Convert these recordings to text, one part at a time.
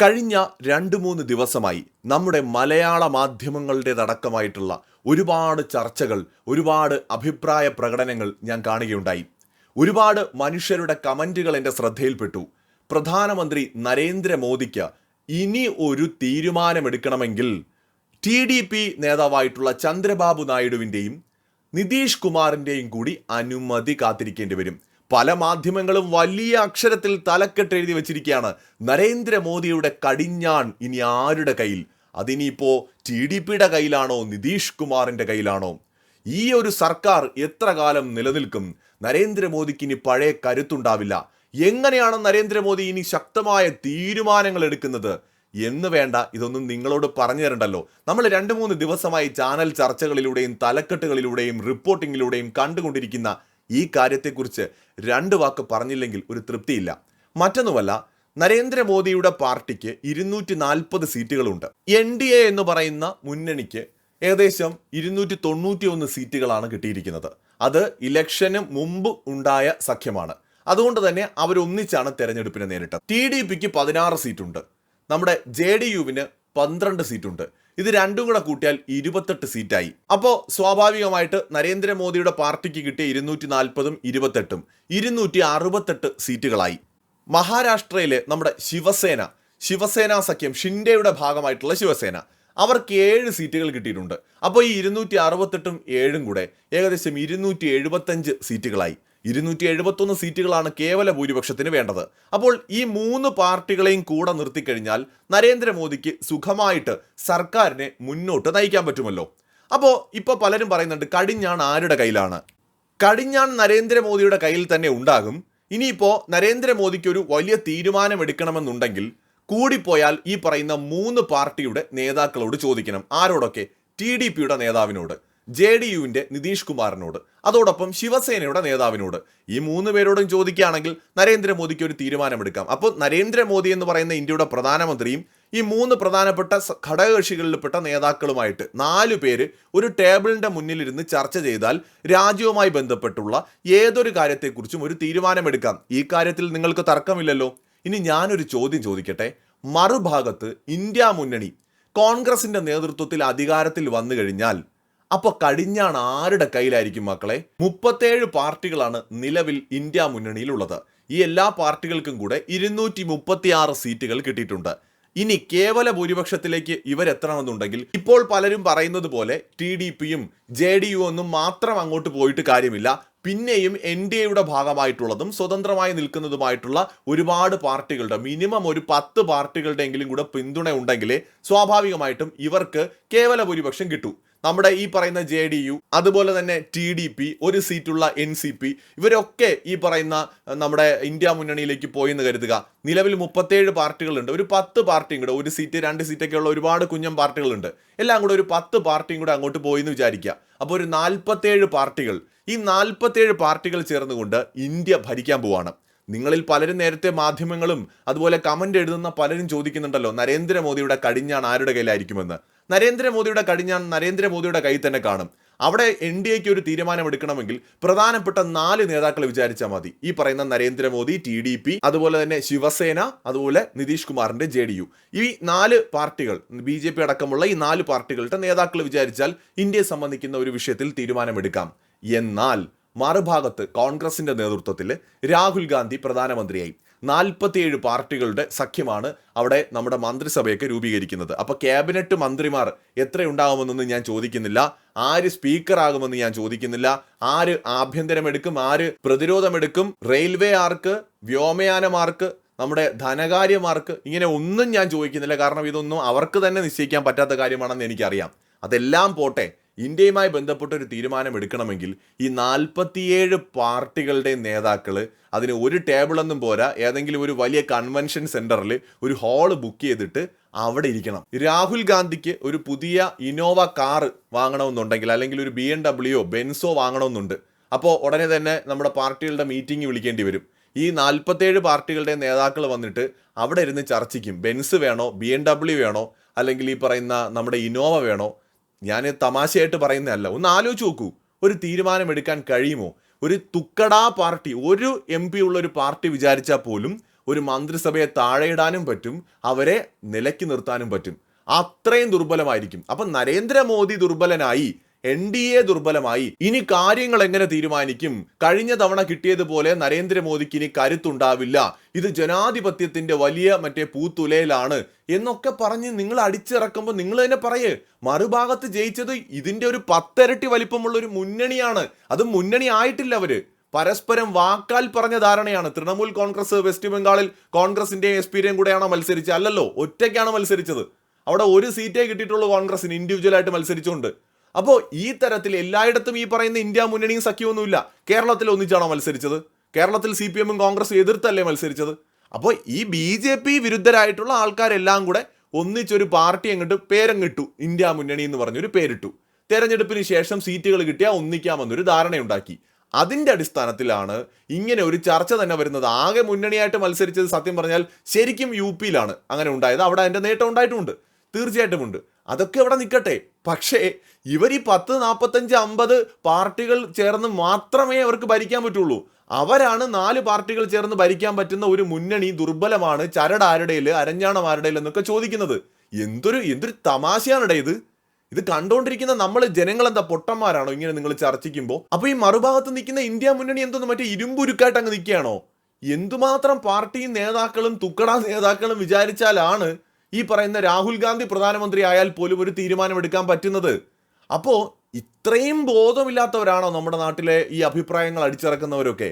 കഴിഞ്ഞ രണ്ട് മൂന്ന് ദിവസമായി നമ്മുടെ മലയാള മാധ്യമങ്ങളുടേതടക്കമായിട്ടുള്ള ഒരുപാട് ചർച്ചകൾ ഒരുപാട് അഭിപ്രായ പ്രകടനങ്ങൾ ഞാൻ കാണുകയുണ്ടായി. ഒരുപാട് മനുഷ്യരുടെ കമന്റുകൾ എന്റെ ശ്രദ്ധയിൽപ്പെട്ടു. പ്രധാനമന്ത്രി നരേന്ദ്രമോദിക്ക് ഇനി ഒരു തീരുമാനമെടുക്കണമെങ്കിൽ ടി ഡി പി നേതാവായിട്ടുള്ള ചന്ദ്രബാബു നായിഡുവിന്റെയും നിതീഷ് കുമാറിന്റെയും കൂടി അനുമതി കാത്തിരിക്കേണ്ടി വരും. പല മാധ്യമങ്ങളും വലിയ അക്ഷരത്തിൽ തലക്കെട്ട് എഴുതി വെച്ചിരിക്കുകയാണ്. നരേന്ദ്രമോദിയുടെ കടിഞ്ഞാൺ ഇനി ആരുടെ കയ്യിൽ? അതിനിപ്പോ ടി ഡി പിയുടെ കയ്യിലാണോ? നിതീഷ് കുമാറിന്റെ കയ്യിലാണോ? ഈ ഒരു സർക്കാർ എത്ര കാലം നിലനിൽക്കും? നരേന്ദ്രമോദിക്ക് ഇനി പഴയ കരുത്തുണ്ടാവില്ല. എങ്ങനെയാണ് നരേന്ദ്രമോദി ഇനി ശക്തമായ തീരുമാനങ്ങൾ എടുക്കുന്നത്? എന്ന് വേണ്ട ഇതൊന്നും നിങ്ങളോട് പറഞ്ഞു തരണ്ടല്ലോ. നമ്മൾ രണ്ട് മൂന്ന് ദിവസമായി ചാനൽ ചർച്ചകളിലൂടെയും തലക്കെട്ടുകളിലൂടെയും റിപ്പോർട്ടിങ്ങിലൂടെയും കണ്ടുകൊണ്ടിരിക്കുന്ന ഈ കാര്യത്തെക്കുറിച്ച് രണ്ട് വാക്ക് പറഞ്ഞില്ലെങ്കിൽ ഒരു തൃപ്തിയില്ല. മറ്റൊന്നുമല്ല നരേന്ദ്രമോദിയുടെ പാർട്ടിക്ക് ഇരുന്നൂറ്റി നാൽപ്പത് സീറ്റുകളുണ്ട്. എൻ ഡി എ എന്ന് പറയുന്ന മുന്നണിക്ക് ഏകദേശം ഇരുന്നൂറ്റി തൊണ്ണൂറ്റി ഒന്ന് സീറ്റുകളാണ് കിട്ടിയിരിക്കുന്നത്. അത് ഇലക്ഷന് മുമ്പ് ഉണ്ടായ സഖ്യമാണ്. അതുകൊണ്ട് തന്നെ അവരൊന്നിച്ചാണ് തെരഞ്ഞെടുപ്പിനെ നേരിട്ടത്. ടി ഡി പിക്ക് പതിനാറ് സീറ്റുണ്ട്. നമ്മുടെ ജെ ഡി യുവിന് പന്ത്രണ്ട് സീറ്റുണ്ട്. ഇത് രണ്ടും കൂടെ കൂട്ടിയാൽ ഇരുപത്തെട്ട് സീറ്റായി. അപ്പോൾ സ്വാഭാവികമായിട്ട് നരേന്ദ്രമോദിയുടെ പാർട്ടിക്ക് കിട്ടിയ ഇരുന്നൂറ്റി നാൽപ്പതും ഇരുപത്തെട്ടും ഇരുന്നൂറ്റി അറുപത്തെട്ട് സീറ്റുകളായി. മഹാരാഷ്ട്രയിലെ നമ്മുടെ ശിവസേന ശിവസേന സഖ്യം ഷിൻഡെയുടെ ഭാഗമായിട്ടുള്ള ശിവസേന അവർക്ക് ഏഴ് സീറ്റുകൾ കിട്ടിയിട്ടുണ്ട്. അപ്പോൾ ഈ ഇരുന്നൂറ്റി അറുപത്തെട്ടും ഏഴും കൂടെ ഏകദേശം ഇരുന്നൂറ്റി എഴുപത്തഞ്ച് സീറ്റുകളായി. ഇരുന്നൂറ്റി എഴുപത്തൊന്ന് സീറ്റുകളാണ് കേവല ഭൂരിപക്ഷത്തിന് വേണ്ടത്. അപ്പോൾ ഈ മൂന്ന് പാർട്ടികളെയും കൂടെ നിർത്തിക്കഴിഞ്ഞാൽ നരേന്ദ്രമോദിക്ക് സുഖമായിട്ട് സർക്കാരിനെ മുന്നോട്ട് നയിക്കാൻ പറ്റുമല്ലോ. അപ്പോൾ ഇപ്പോൾ പലരും പറയുന്നുണ്ട് കടിഞ്ഞാൺ ആരുടെ കയ്യിലാണ്? കടിഞ്ഞാൺ നരേന്ദ്രമോദിയുടെ കയ്യിൽ തന്നെ ഉണ്ടാകും. ഇനിയിപ്പോൾ നരേന്ദ്രമോദിക്ക് ഒരു വലിയ തീരുമാനമെടുക്കണമെന്നുണ്ടെങ്കിൽ കൂടിപ്പോയാൽ ഈ പറയുന്ന മൂന്ന് പാർട്ടിയുടെ നേതാക്കളോട് ചോദിക്കണം. ആരോടൊക്കെ? ടി ഡി പിയുടെ നേതാവിനോട്. ജെ ഡി യുവിന്റെ നിതീഷ് കുമാറിനോട് അതോടൊപ്പം ശിവസേനയുടെ നേതാവിനോട്. ഈ മൂന്ന് പേരോടും ചോദിക്കുകയാണെങ്കിൽ നരേന്ദ്രമോദിക്ക് ഒരു തീരുമാനമെടുക്കാം. അപ്പോൾ നരേന്ദ്രമോദി എന്ന് പറയുന്ന ഇന്ത്യയുടെ പ്രധാനമന്ത്രിയും ഈ മൂന്ന് പ്രധാനപ്പെട്ട ഘടകകക്ഷികളിൽപ്പെട്ട നേതാക്കളുമായിട്ട് നാലു പേര് ഒരു ടേബിളിന്റെ മുന്നിലിരുന്ന് ചർച്ച ചെയ്താൽ രാജ്യവുമായി ബന്ധപ്പെട്ടുള്ള ഏതൊരു കാര്യത്തെക്കുറിച്ചും ഒരു തീരുമാനമെടുക്കാം. ഈ കാര്യത്തിൽ നിങ്ങൾക്ക് തർക്കമില്ലല്ലോ. ഇനി ഞാനൊരു ചോദ്യം ചോദിക്കട്ടെ. മറുഭാഗത്ത് ഇന്ത്യ മുന്നണി കോൺഗ്രസിന്റെ നേതൃത്വത്തിൽ അധികാരത്തിൽ വന്നു കഴിഞ്ഞാൽ അപ്പൊ കഴിഞ്ഞാണ് ആരുടെ കയ്യിലായിരിക്കും മക്കളെ? മുപ്പത്തേഴ് പാർട്ടികളാണ് നിലവിൽ ഇന്ത്യ മുന്നണിയിലുള്ളത്. ഈ എല്ലാ പാർട്ടികൾക്കും കൂടെ ഇരുന്നൂറ്റി മുപ്പത്തിയാറ് സീറ്റുകൾ കിട്ടിയിട്ടുണ്ട്. ഇനി കേവല ഭൂരിപക്ഷത്തിലേക്ക് ഇവരെത്തണമെന്നുണ്ടെങ്കിൽ ഇപ്പോൾ പലരും പറയുന്നത് പോലെ ടി ഡി പിയും ജെ ഡി യു ഒന്നും മാത്രം അങ്ങോട്ട് പോയിട്ട് കാര്യമില്ല. പിന്നെയും എൻ ഡി എയുടെ ഭാഗമായിട്ടുള്ളതും സ്വതന്ത്രമായി നിൽക്കുന്നതുമായിട്ടുള്ള ഒരുപാട് പാർട്ടികളുടെ മിനിമം ഒരു പത്ത് പാർട്ടികളുടെ എങ്കിലും കൂടെ പിന്തുണ ഉണ്ടെങ്കിലേ സ്വാഭാവികമായിട്ടും ഇവർക്ക് കേവല ഭൂരിപക്ഷം കിട്ടൂ. നമ്മുടെ ഈ പറയുന്ന ജെ ഡി യു അതുപോലെ തന്നെ ടി ഡി പി ഒരു സീറ്റുള്ള എൻ സി പി ഇവരൊക്കെ ഈ പറയുന്ന നമ്മുടെ ഇന്ത്യ മുന്നണിയിലേക്ക് പോയി എന്ന് കരുതുക. നിലവിൽ മുപ്പത്തേഴ് പാർട്ടികളുണ്ട്. ഒരു പത്ത് പാർട്ടിയും കൂടെ ഒരു സീറ്റ് രണ്ട് സീറ്റൊക്കെ ഉള്ള ഒരുപാട് കുഞ്ഞം പാർട്ടികളുണ്ട്. എല്ലാം കൂടെ ഒരു പത്ത് പാർട്ടിയും കൂടെ അങ്ങോട്ട് പോയി എന്ന് വിചാരിക്കുക. അപ്പോൾ ഒരു നാൽപ്പത്തേഴ് പാർട്ടികൾ ഈ നാൽപ്പത്തേഴ് പാർട്ടികൾ ചേർന്നുകൊണ്ട് ഇന്ത്യ ഭരിക്കാൻ പോവാണ്. നിങ്ങളിൽ പലരും നേരത്തെ മാധ്യമങ്ങളും അതുപോലെ കമന്റ് എഴുതുന്ന പലരും ചോദിക്കുന്നുണ്ടല്ലോ നരേന്ദ്രമോദിയുടെ കടിഞ്ഞാണ് ആരുടെ കയ്യിലായിരിക്കുമെന്ന്. നരേന്ദ്രമോദിയുടെ കടിഞ്ഞാൺ നരേന്ദ്രമോദിയുടെ കയ്യിൽ തന്നെ കാണും. അവിടെ എൻ ഡി എക്ക് ഒരു തീരുമാനം എടുക്കണമെങ്കിൽ പ്രധാനപ്പെട്ട നാല് നേതാക്കളെ വിചാരിച്ചാൽ മതി. ഈ പറയുന്ന നരേന്ദ്രമോദി ടി ഡി പി അതുപോലെ തന്നെ ശിവസേന അതുപോലെ നിതീഷ് കുമാറിന്റെ ജെ ഡി യു. ഈ നാല് പാർട്ടികൾ ബി ജെ പി അടക്കമുള്ള ഈ നാല് പാർട്ടികളുടെ നേതാക്കൾ വിചാരിച്ചാൽ ഇന്ത്യയെ സംബന്ധിക്കുന്ന ഒരു വിഷയത്തിൽ തീരുമാനമെടുക്കാം. എന്നാൽ മറുഭാഗത്ത് കോൺഗ്രസിന്റെ നേതൃത്വത്തിൽ രാഹുൽ ഗാന്ധി പ്രധാനമന്ത്രിയായി. നാൽപ്പത്തിയേഴ് പാർട്ടികളുടെ സഖ്യമാണ് അവിടെ നമ്മുടെ മന്ത്രിസഭയൊക്കെ രൂപീകരിക്കുന്നത്. അപ്പോൾ ക്യാബിനറ്റ് മന്ത്രിമാർ എത്രയുണ്ടാകുമെന്നൊന്നും ഞാൻ ചോദിക്കുന്നില്ല. ആര് സ്പീക്കറാകുമെന്ന് ഞാൻ ചോദിക്കുന്നില്ല. ആര് ആഭ്യന്തരമെടുക്കും ആര് പ്രതിരോധമെടുക്കും റെയിൽവേ ആർക്ക് വ്യോമയാനമാർക്ക് നമ്മുടെ ധനകാര്യമാർക്ക് ഇങ്ങനെ ഒന്നും ഞാൻ ചോദിക്കുന്നില്ല. കാരണം ഇതൊന്നും അവർക്ക് തന്നെ നിശ്ചയിക്കാൻ പറ്റാത്ത കാര്യമാണെന്ന് എനിക്കറിയാം. അതെല്ലാം പോട്ടെ. ഇന്ത്യയുമായി ബന്ധപ്പെട്ട ഒരു തീരുമാനം എടുക്കണമെങ്കിൽ ഈ നാൽപ്പത്തിയേഴ് പാർട്ടികളുടെ നേതാക്കൾ അതിന് ഒരു ടേബിളൊന്നും പോരാ ഏതെങ്കിലും ഒരു വലിയ കൺവെൻഷൻ സെന്ററിൽ ഒരു ഹാൾ ബുക്ക് ചെയ്തിട്ട് അവിടെ ഇരിക്കണം. രാഹുൽ ഗാന്ധിക്ക് ഒരു പുതിയ ഇന്നോവ കാർ വാങ്ങണമെന്നുണ്ടെങ്കിൽ അല്ലെങ്കിൽ ഒരു ബി എം ഡബ്ല്യുയോ ബെൻസോ വാങ്ങണമെന്നുണ്ട്. അപ്പോൾ ഉടനെ തന്നെ നമ്മുടെ പാർട്ടികളുടെ മീറ്റിംഗ് വിളിക്കേണ്ടി വരും. ഈ നാൽപ്പത്തേഴ് പാർട്ടികളുടെ നേതാക്കൾ വന്നിട്ട് അവിടെ ഇരുന്ന് ചർച്ചയ്ക്കും. ബെൻസ് വേണോ ബി ഡബ്ല്യു വേണോ അല്ലെങ്കിൽ ഈ പറയുന്ന നമ്മുടെ ഇന്നോവ വേണോ ഞാൻ തമാശയായിട്ട് പറയുന്നതല്ല. ഒന്ന് ആലോചിച്ച് നോക്കൂ. ഒരു തീരുമാനമെടുക്കാൻ കഴിയുമോ? ഒരു തുക്കടാ പാർട്ടി ഒരു എം പി ഉള്ള ഒരു പാർട്ടി വിചാരിച്ചാൽ പോലും ഒരു മന്ത്രിസഭയെ താഴെയിടാനും പറ്റും അവരെ നിലയ്ക്ക് നിർത്താനും പറ്റും. അത്രയും ദുർബലമായിരിക്കും. അപ്പം നരേന്ദ്രമോദി ദുർബലനായി എൻ ഡി എ ദുർബലമായി. ഇനി കാര്യങ്ങൾ എങ്ങനെ തീരുമാനിക്കും? കഴിഞ്ഞ തവണ കിട്ടിയതുപോലെ നരേന്ദ്രമോദിക്ക് ഇനി കരുത്തുണ്ടാവില്ല. ഇത് ജനാധിപത്യത്തിന്റെ വലിയ മറ്റേ പൂത്തുലയിലാണ് എന്നൊക്കെ പറഞ്ഞ് നിങ്ങൾ അടിച്ചിറക്കുമ്പോൾ നിങ്ങൾ തന്നെ പറയേ. മറുഭാഗത്ത് ജയിച്ചത് ഇതിന്റെ ഒരു പത്തരട്ടി വലിപ്പമുള്ള ഒരു മുന്നണിയാണ്. അത് മുന്നണി ആയിട്ടില്ല അവർ. പരസ്പരം വാക്കാൽ പറഞ്ഞ ധാരണയാണ്. തൃണമൂൽ കോൺഗ്രസ് വെസ്റ്റ് ബംഗാളിൽ കോൺഗ്രസിന്റെ എസ് പിയുടെയും കൂടെയാണോ മത്സരിച്ചത്. അല്ലല്ലോ ഒറ്റയ്ക്കാണ് മത്സരിച്ചത്. അവിടെ ഒരു സീറ്റേ കിട്ടിയിട്ടുള്ളൂ കോൺഗ്രസിന്. ഇൻഡിവിജ്വൽ ആയിട്ട് മത്സരിച്ചുകൊണ്ട്. അപ്പോൾ ഈ തരത്തിൽ എല്ലായിടത്തും ഈ പറയുന്ന ഇന്ത്യ മുന്നണിയും സഖ്യമൊന്നുമില്ല. കേരളത്തിൽ ഒന്നിച്ചാണോ മത്സരിച്ചത്? കേരളത്തിൽ സി പി എമ്മും കോൺഗ്രസും എതിർത്തല്ലേ മത്സരിച്ചത്? അപ്പോൾ ഈ ബി ജെ പി വിരുദ്ധരായിട്ടുള്ള ആൾക്കാരെല്ലാം കൂടെ ഒന്നിച്ചൊരു പാർട്ടി അങ്ങോട്ട് പേരങ്ങിട്ടു. ഇന്ത്യ മുന്നണി എന്ന് പറഞ്ഞൊരു പേരിട്ടു. തെരഞ്ഞെടുപ്പിന് ശേഷം സീറ്റുകൾ കിട്ടിയാൽ ഒന്നിക്കാമെന്നൊരു ധാരണയുണ്ടാക്കി. അതിന്റെ അടിസ്ഥാനത്തിലാണ് ഇങ്ങനെ ഒരു ചർച്ച തന്നെ വരുന്നത്. ആകെ മുന്നണിയായിട്ട് മത്സരിച്ചത് സത്യം പറഞ്ഞാൽ ശരിക്കും യു പിയിലാണ് അങ്ങനെ ഉണ്ടായത്. അവിടെ അതിന്റെ നേട്ടം ഉണ്ടായിട്ടുമുണ്ട് തീർച്ചയായിട്ടും ഉണ്ട്. അതൊക്കെ അവിടെ നിൽക്കട്ടെ പക്ഷേ ഇവർ ഈ പത്ത് നാൽപ്പത്തഞ്ച് അമ്പത് പാർട്ടികൾ ചേർന്ന് മാത്രമേ അവർക്ക് ഭരിക്കാൻ പറ്റുള്ളൂ. അവരാണ് നാല് പാർട്ടികൾ ചേർന്ന് ഭരിക്കാൻ പറ്റുന്ന ഒരു മുന്നണി ദുർബലമാണ് ചരട് ആരുടെയിൽ അരഞ്ഞാണം ആരുടെയിൽ എന്നൊക്കെ ചോദിക്കുന്നത്. എന്തൊരു എന്തൊരു തമാശയാണിടെ ഇത്. ഇത് കണ്ടുകൊണ്ടിരിക്കുന്ന നമ്മൾ ജനങ്ങൾ എന്താ പൊട്ടന്മാരാണോ ഇങ്ങനെ നിങ്ങൾ ചർച്ചിക്കുമ്പോൾ അപ്പൊ ഈ മറുഭാഗത്ത് നിൽക്കുന്ന ഇന്ത്യ മുന്നണി എന്തോന്ന് മറ്റേ ഇരുമ്പുരുക്കായിട്ട് അങ്ങ് നിൽക്കുകയാണോ? എന്തുമാത്രം പാർട്ടിയും നേതാക്കളും തുക്കട നേതാക്കളും വിചാരിച്ചാലാണ് ഈ പറയുന്ന രാഹുൽ ഗാന്ധി പ്രധാനമന്ത്രി ആയാൽ പോലും ഒരു തീരുമാനമെടുക്കാൻ പറ്റുന്നത്? അപ്പോൾ ഇത്രയും ബോധമില്ലാത്തവരാണോ നമ്മുടെ നാട്ടിലെ ഈ അഭിപ്രായങ്ങൾ അടിച്ചിറക്കുന്നവരൊക്കെ?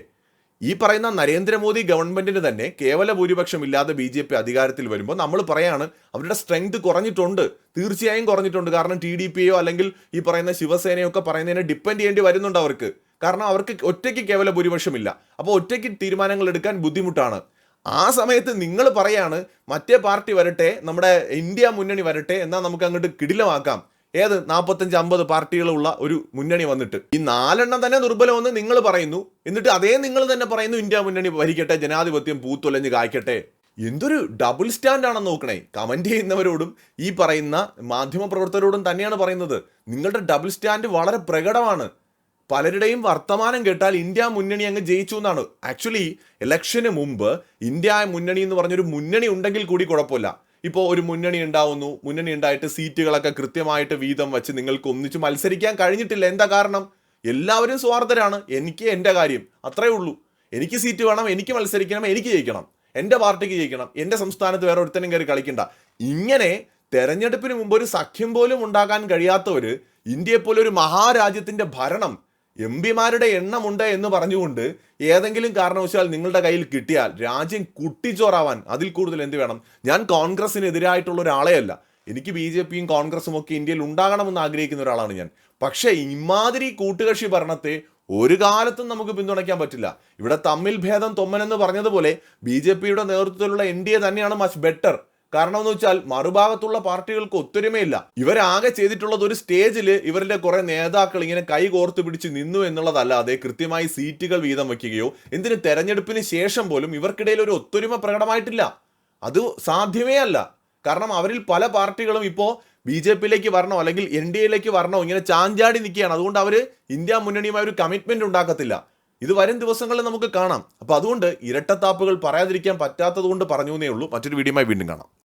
ഈ പറയുന്ന നരേന്ദ്രമോദി ഗവൺമെന്റിന് തന്നെ കേവല ഭൂരിപക്ഷം ഇല്ലാതെ ബി ജെ പി അധികാരത്തിൽ വരുമ്പോൾ നമ്മൾ പറയാണ് അവരുടെ സ്ട്രെങ്ത് കുറഞ്ഞിട്ടുണ്ട്. തീർച്ചയായും കുറഞ്ഞിട്ടുണ്ട്. കാരണം ടി ഡി പിയോ അല്ലെങ്കിൽ ഈ പറയുന്ന ശിവസേനയോ ഒക്കെ പറയുന്നതിനെ ഡിപ്പെൻഡ് ചെയ്യേണ്ടി വരുന്നുണ്ട് അവർക്ക്. കാരണം അവർക്ക് ഒറ്റയ്ക്ക് കേവല ഭൂരിപക്ഷം ഇല്ല അപ്പോൾ ഒറ്റയ്ക്ക് തീരുമാനങ്ങൾ എടുക്കാൻ ബുദ്ധിമുട്ടാണ്. ആ സമയത്ത് നിങ്ങൾ പറയാണ് മറ്റേ പാർട്ടി വരട്ടെ നമ്മുടെ ഇന്ത്യ മുന്നണി വരട്ടെ എന്നാൽ നമുക്ക് അങ്ങോട്ട് കിടിലമാക്കാം. ഏത്? നാൽപ്പത്തഞ്ച് അമ്പത് പാർട്ടികളുള്ള ഒരു മുന്നണി വന്നിട്ട്. ഈ നാലെണ്ണം തന്നെ ദുർബലമെന്ന് നിങ്ങൾ പറയുന്നു. എന്നിട്ട് അതേ നിങ്ങൾ തന്നെ പറയുന്നു ഇന്ത്യ മുന്നണി ഭരിക്കട്ടെ ജനാധിപത്യം പൂത്തൊലഞ്ഞ് കായ്ക്കട്ടെ. എന്തൊരു ഡബിൾ സ്റ്റാൻഡ് ആണെന്ന് നോക്കണേ. കമന്റ് ചെയ്യുന്നവരോടും ഈ പറയുന്ന മാധ്യമ പ്രവർത്തകരോടും തന്നെയാണ് പറയുന്നത്. നിങ്ങളുടെ ഡബിൾ സ്റ്റാൻഡ് വളരെ പ്രകടമാണ്. പലരുടെയും വർത്തമാനം കേട്ടാൽ ഇന്ത്യ മുന്നണി അങ്ങ് ജയിച്ചു എന്നാണ്. ആക്ച്വലി ഇലക്ഷന് മുമ്പ് ഇന്ത്യ മുന്നണി എന്ന് പറഞ്ഞൊരു മുന്നണി ഉണ്ടെങ്കിൽ കൂടി കുഴപ്പമില്ല. ഇപ്പോൾ ഒരു മുന്നണി ഉണ്ടാവുന്നു. മുന്നണി ഉണ്ടായിട്ട് സീറ്റുകളൊക്കെ കൃത്യമായിട്ട് വീതം വെച്ച് നിങ്ങൾക്ക് ഒന്നിച്ച് മത്സരിക്കാൻ കഴിഞ്ഞിട്ടില്ല. എന്താ കാരണം? എല്ലാവരും സ്വാർത്ഥരാണ്. എനിക്ക് എന്റെ കാര്യം. അത്രേ ഉള്ളൂ. എനിക്ക് സീറ്റ് വേണം എനിക്ക് മത്സരിക്കണം എനിക്ക് ജയിക്കണം. എന്റെ പാർട്ടിക്ക് ജയിക്കണം. എന്റെ സംസ്ഥാനത്ത് വേറെ ഒരുത്തനും കയറി കളിക്കണ്ട. ഇങ്ങനെ തെരഞ്ഞെടുപ്പിന് മുമ്പ് ഒരു സഖ്യം പോലും ഉണ്ടാക്കാൻ കഴിയാത്തവർ ഇന്ത്യയെപ്പോലെ ഒരു മഹാരാജ്യത്തിന്റെ ഭരണം എം പിമാരുടെ എണ്ണമുണ്ട് എന്ന് പറഞ്ഞുകൊണ്ട് ഏതെങ്കിലും കാരണവശാൽ നിങ്ങളുടെ കയ്യിൽ കിട്ടിയാൽ രാജ്യം കുട്ടിച്ചോറാവാൻ അതിൽ കൂടുതൽ എന്ത് വേണം? ഞാൻ കോൺഗ്രസിനെതിരായിട്ടുള്ള ഒരാളെയല്ല. എനിക്ക് ബി ജെ പിയും കോൺഗ്രസും ഒക്കെ ഇന്ത്യയിൽ ഉണ്ടാകണമെന്ന് ആഗ്രഹിക്കുന്ന ഒരാളാണ് ഞാൻ. പക്ഷേ ഇമാതിരി കൂട്ടുകക്ഷി ഭരണത്തെ ഒരു കാലത്തും നമുക്ക് പിന്തുണയ്ക്കാൻ പറ്റില്ല. ഇവിടെ തമ്മിൽ ഭേദം തൊമ്മനെന്ന് പറഞ്ഞതുപോലെ ബി ജെ പിയുടെ നേതൃത്വത്തിലുള്ള എൻ ഡി എ തന്നെയാണ് മച്ച് ബെറ്റർ. കാരണം എന്ന് വെച്ചാൽ മറുഭാഗത്തുള്ള പാർട്ടികൾക്ക് ഒത്തൊരുമയില്ല. ഇവരാകെ ചെയ്തിട്ടുള്ളത് ഒരു സ്റ്റേജിൽ ഇവരുടെ കുറെ നേതാക്കൾ ഇങ്ങനെ കൈ കോർത്ത് പിടിച്ച് നിന്നു എന്നുള്ളതല്ലാതെ കൃത്യമായി സീറ്റുകൾ വീതം വയ്ക്കുകയോ എന്തിന് തെരഞ്ഞെടുപ്പിന് ശേഷം പോലും ഇവർക്കിടയിൽ ഒരു ഒത്തൊരുമ പ്രകടമായിട്ടില്ല. അത് സാധ്യമേ അല്ല. കാരണം അവരിൽ പല പാർട്ടികളും ഇപ്പോൾ ബി ജെ പിയിലേക്ക് വരണോ അല്ലെങ്കിൽ എൻ ഡി എയിലേക്ക് വരണോ ഇങ്ങനെ ചാഞ്ചാടി നിൽക്കുകയാണ്. അതുകൊണ്ട് അവർ ഇന്ത്യ മുന്നണിയുമായി ഒരു കമ്മിറ്റ്മെന്റ് ഉണ്ടാക്കത്തില്ല. ഇത് വരും ദിവസങ്ങളിൽ നമുക്ക് കാണാം. അപ്പോൾ അതുകൊണ്ട് ഇരട്ടത്താപ്പുകൾ പറയാതിരിക്കാൻ പറ്റാത്തത് കൊണ്ട് പറഞ്ഞു എന്നേ ഉള്ളൂ. മറ്റൊരു വീഡിയോയുമായി വീണ്ടും കാണാം.